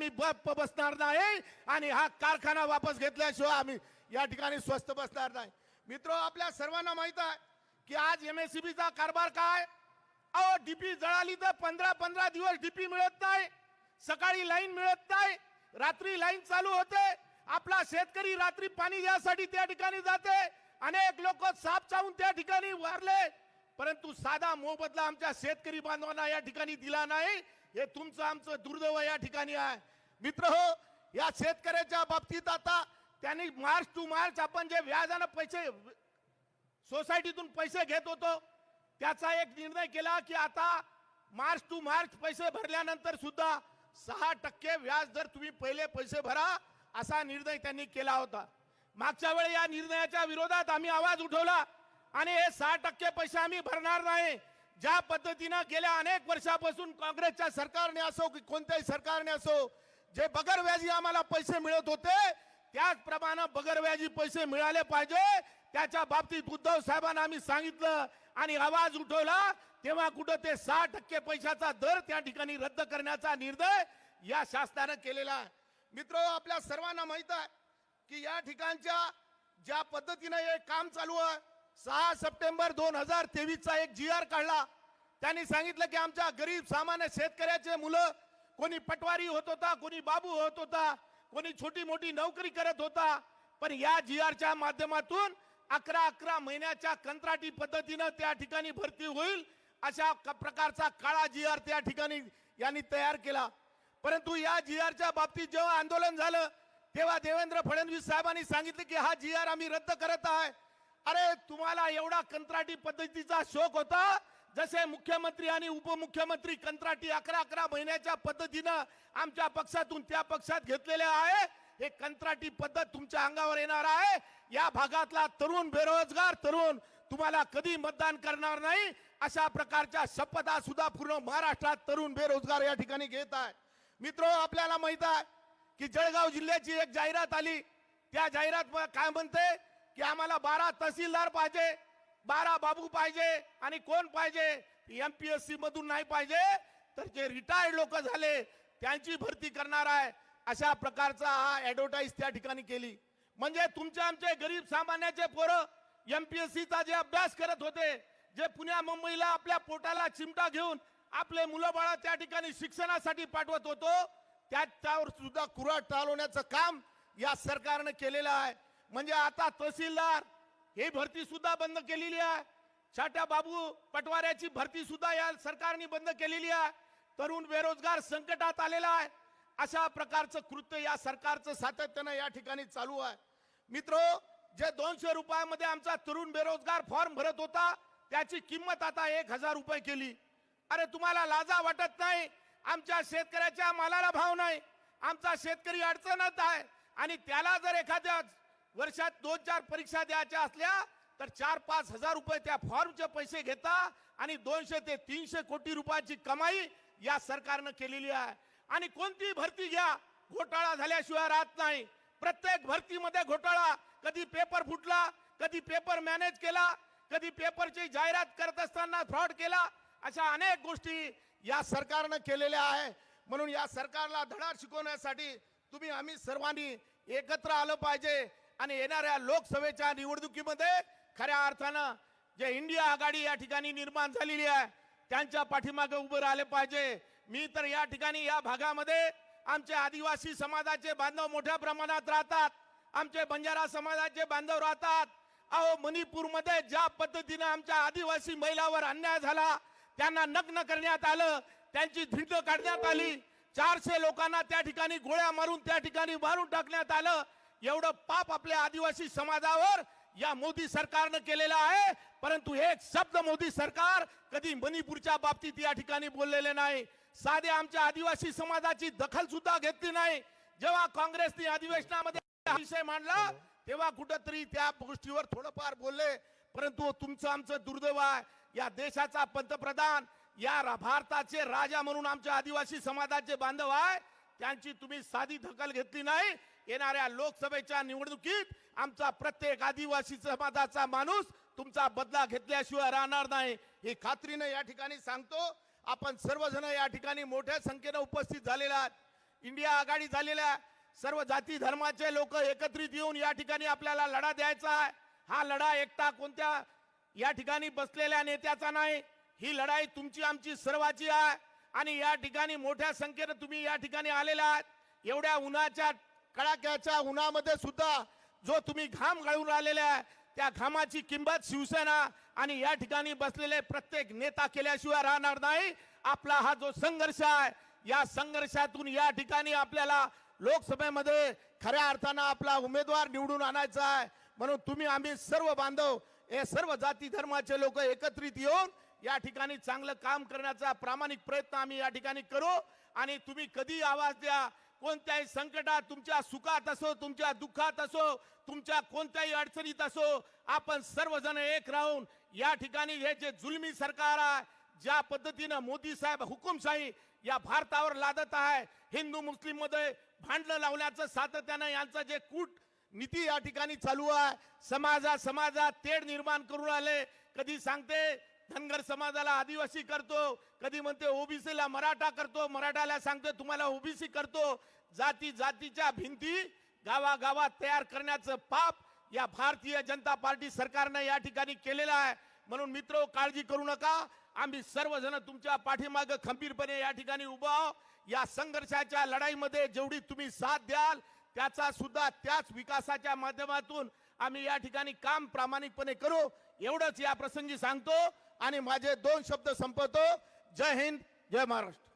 मी ब- बसणार नाही आणि हा कारखाना वापस घेतल्याशिवाय आम्ही या ठिकाणी स्वस्त बसणार नाही. मित्र आपल्या सर्वांना माहीत आहे की आज MSCB चा कारभार काय? अहो डीपी जळाली तर पंधरा पंधरा दिवस डीपी मिळत नाही. सकाळी लाईन मिळत नाही. रात्री लाईन चालू होते. आपला शेतकरी रात्री पाणी घ्यासाठी त्या ठिकाणी जाते. अनेक लोक साप चावून त्या ठिकाणी वारले. परंतु साधा मोबदला आमच्या शेतकरी बांधवांना या ठिकाणी दिला नाही. हे तुमचं आमचं दुर्दैव या ठिकाणी आहे. मित्र हो या शेतकऱ्याच्या बाबतीत आता त्यांनी मार्च टू मार्च आपण जे व्याजानं पैसे सोसायटीतून पैसे घेत होतो त्याचा एक निर्णय केला की आता मार्च टू मार्च पैसे भरल्यानंतर सुद्धा सहा टक्के व्याज दर तुम्ही पहिले पैसे भरा असा निर्णय त्यांनी केला होता. मागच्या वेळी या निर्णयाच्या विरोधात आम्ही आवाज उठवला. आणि हे सहा टक्के पैसे आम्ही भरणार नाही. ज्या पद्धतीनं गेल्या अनेक वर्षापासून काँग्रेसच्या सरकारने असो की कोणत्याही सरकारने असो जे बगर व्याजी आम्हाला पैसे मिळत होते त्याचप्रमाणे बगर व्याजी पैसे मिळाले पाहिजे. त्याच्या बाबतीत उद्धव साहेबांना आम्ही सांगितलं आणि आवाज उठवला. तेव्हा कुठं ते सहा टक्के पैशाचा दर त्या ठिकाणी रद्द करण्याचा निर्णय या शासनानं केलेला आहे. मित्र आपल्या सर्वांना माहीत आहे की या ठिकाणच्या ज्या पद्धतीनं हे काम चालू आहे सहा सप्टेंबर दोन हजार तेवीसचा एक जी आर काढला. त्यांनी सांगितलं की आमच्या गरीब सामान्य शेतकऱ्याचे मुलं कोणी पटवारी होत होता कोणी बाबू होत होता कोणी छोटी मोठी नोकरी करत होता. पण या जी आरच्या माध्यमातून अकरा अकरा महिन्याच्या कंत्राटी पद्धतीनं त्या ठिकाणी भरती होईल अशा प्रकारचा काळा जी आर त्या ठिकाणी यांनी तयार केला. परंतु या जी आरच्या बाबतीत जेव्हा आंदोलन झालं तेव्हा देवेंद्र फडणवीस साहेबांनी सांगितलं की हा जी आर आम्ही रद्द करत आहे. अरे तुम्हाला एवढा कंत्राटी पद्धतीचा शोक होता? जसे मुख्यमंत्री आणि उपमुख्यमंत्री कंत्राटी अकरा अकरा महिन्याच्या पद्धतीनं आमच्या पक्षातून त्या पक्षात घेतलेले आहे हे कंत्राटी पद्धत तुमच्या अंगावर येणार आहे. या भागातला तरुण बेरोजगार तरुण तुम्हाला कधी मतदान करणार नाही? अशा प्रकारच्या शपथा सुद्धा पूर्ण महाराष्ट्रात तरुण बेरोजगार या ठिकाणी घेत आहे. मित्र आपल्याला माहीत आहे की जळगाव जिल्ह्याची एक जाहिरात आली. त्या जाहिरात काय म्हणते? की आम्हाला बारा तहसीलदार पाहिजे बारा बाबू पाहिजे आणि कोण पाहिजे? एमपीएससी मधून नाही पाहिजे तर जे रिटायर्ड लोक झाले त्यांची भरती करणार आहे. अशा प्रकारचा हा ऍडव्हर्टाईज त्या ठिकाणी केली. म्हणजे तुमचे आमचे गरीब सामान्याचे पोरं एमपीएससी चा जे अभ्यास करत होते जे पुण्या मुंबईला आपल्या पोटाला चिमटा घेऊन आपले मुलं बाळा त्या ठिकाणी शिक्षणासाठी पाठवत होतो त्याच्यावर सुद्धा कुराट चालवण्याचं काम या सरकारनं केलेलं आहे. म्हणजे आता तहसीलदार हे भरती सुद्धा बंद केलेली आहे. छाट्या बाबू पटवाऱ्याची भरती सुद्धा या सरकारने बंद केलेली आहे. तरुण बेरोजगार संकटात आलेला आहे. अशा प्रकारचं कृत्य या सरकारचं सातत्यानं या ठिकाणी चालू आहे. मित्र जे दोनशे रुपयामध्ये आमचा तरुण बेरोजगार फॉर्म भरत होता त्याची किंमत आता एक हजार रुपये केली. अरे तुम्हाला लाजा वाटत नाही? आमच्या शेतकऱ्याच्या मालाला भाव नाही. आमचा शेतकरी अडचणत आहे आणि त्याला जर एखाद्या वर्षात दोन चार परीक्षा द्यायच्या असल्या तर चार पाच हजार रुपये त्या फॉर्मचे पैसे घेता आणि दोनशे ते तीनशे कोटी रुपयाची कमाई या सरकारनं केलेली आहे. आणि कोणती भरती घ्या घोटाळा झाल्याशिवाय राहत नाही. प्रत्येक भरतीमध्ये घोटाळा. कधी पेपर फुटला कधी पेपर मॅनेज केला कधी पेपरची जाहिरात करत असताना फ्रॉड केला अशा अनेक गोष्टी या सरकारनं केलेल्या आहे. म्हणून या सरकारला धडा शिकवण्यासाठी तुम्ही आम्ही सर्वांनी एकत्र आलं पाहिजे. आणि येणाऱ्या लोकसभेच्या निवडणुकीमध्ये खऱ्या अर्थानं जे इंडिया आघाडी या ठिकाणी निर्माण झालेली आहे त्यांच्या पाठीमागे उभं राहिले पाहिजे. मी तर या ठिकाणी या भागामध्ये आमचे आदिवासी समाजाचे बांधव मोठ्या प्रमाणात राहतात. आमचे बंजारा समाजाचे बांधव राहतात. अहो मणिपूरमध्ये ज्या पद्धतीनं आमच्या आदिवासी महिलावर अन्याय झाला त्यांना नग्न करण्यात आलं त्यांची धिंड काढण्यात आली चारशे लोकांना त्या ठिकाणी गोळ्या मारून त्या ठिकाणी मारून टाकण्यात आलं एवढं पाप आपल्या आदिवासी समाजावर या मोदी सरकारनं केलेलं आहे. परंतु एक शब्द मोदी सरकार कधी मणिपूरच्या बाबतीत या ठिकाणी बोललेले नाही. साधे आमच्या आदिवासी समाजाची दखल सुद्धा घेतली नाही. जेव्हा काँग्रेसने अधिवेशनामध्ये विषय मांडला तेव्हा कुठंतरी त्या गोष्टीवर थोडंफार बोलले. परंतु तुमचं आमचं दुर्दैव आहे. या देशाचा पंतप्रधान या भारताचे राजा म्हणून आमच्या आदिवासी समाजाचे बांधव आहे. त्यांची तुम्ही साधी दखल घेतली नाही. येणाऱ्या लोकसभेच्या निवडणुकीत आमचा प्रत्येक आदिवासी समाजाचा माणूस तुमचा बदला घेतल्याशिवाय राहणार नाही. ही खात्रीनं या ठिकाणी सांगतो आपण सर्वजण या ठिकाणी मोठ्या संख्येनं उपस्थित झालेला आहात. इंडिया आघाडी झालेल्या सर्व जाती धर्माचे लोक एकत्रित येऊन या ठिकाणी आपल्याला लढा द्यायचा आहे. हा लढा एकटा कोणत्या या ठिकाणी बसलेल्या नेत्याचा नाही. ही लढाई तुमची आमची सर्वाची आहे. आणि या ठिकाणी मोठ्या संख्येनं तुम्ही या ठिकाणी आलेला आहात. एवढ्या उन्हाच्या कडाक्याच्या उन्हामध्ये सुद्धा जो तुम्ही घाम गाळून राहिलेला आहे त्या घामाची किंमत शिवसेना आणि या ठिकाणी बसलेले प्रत्येक नेता केल्याशिवाय राहणार नाही. आपला हा जो संघर्ष आहे या संघर्षातून या ठिकाणी आपल्याला लोकसभेमध्ये खऱ्या अर्थानं आपला उमेदवार निवडून आणायचा आहे. म्हणून तुम्ही आम्ही सर्व बांधव हे सर्व जाती धर्माचे लोक एकत्रित येऊन या ठिकाणी चांगलं काम करण्याचा प्रामाणिक प्रयत्न आम्ही या ठिकाणी करू. आणि तुम्ही कधी आवाज द्या कोणत्याही संकटात तुमच्या सुखात असो तुमच्या दुःखात असो तुमच्या कोणत्याही अडचणीत असो आपण सर्वजण एक राहून या ठिकाणी हे जे जुलमी सरकार आहे ज्या पद्धतीनं मोदी साहेब हुकुमशाही या भारतावर लादत आहे हिंदू मुस्लिममध्ये भांडणं लावण्याचं सातत्यानं यांचं जे कूट नीती या ठिकाणी चालू आहे समाजा समाजात तेढ निर्माण करून आले. कधी सांगते धनगर समाजाला आदिवासी करतो. कधी म्हणते ओबीसीला मराठा करतो मराठाला सांगतो तुम्हाला ओबीसी करतो. जाती जातीच्या भिंती गावागावात तयार करण्याचं पाप या भारतीय जनता पार्टी सरकारनं या ठिकाणी केलेलं आहे. म्हणून मित्र काळजी करू नका. आम्ही सर्वजण तुमच्या पाठीमाग खंबीरपणे या ठिकाणी उभा आहो. या संघर्षाच्या लढाईमध्ये जेवढी तुम्ही साथ द्याल त्याचा सुद्धा त्याच विकासाच्या माध्यमातून आम्ही या ठिकाणी काम प्रामाणिकपणे करू. एवढंच या प्रसंगी सांगतो आणि माझे दोन शब्द संपवतो. जय हिंद जय महाराष्ट्र.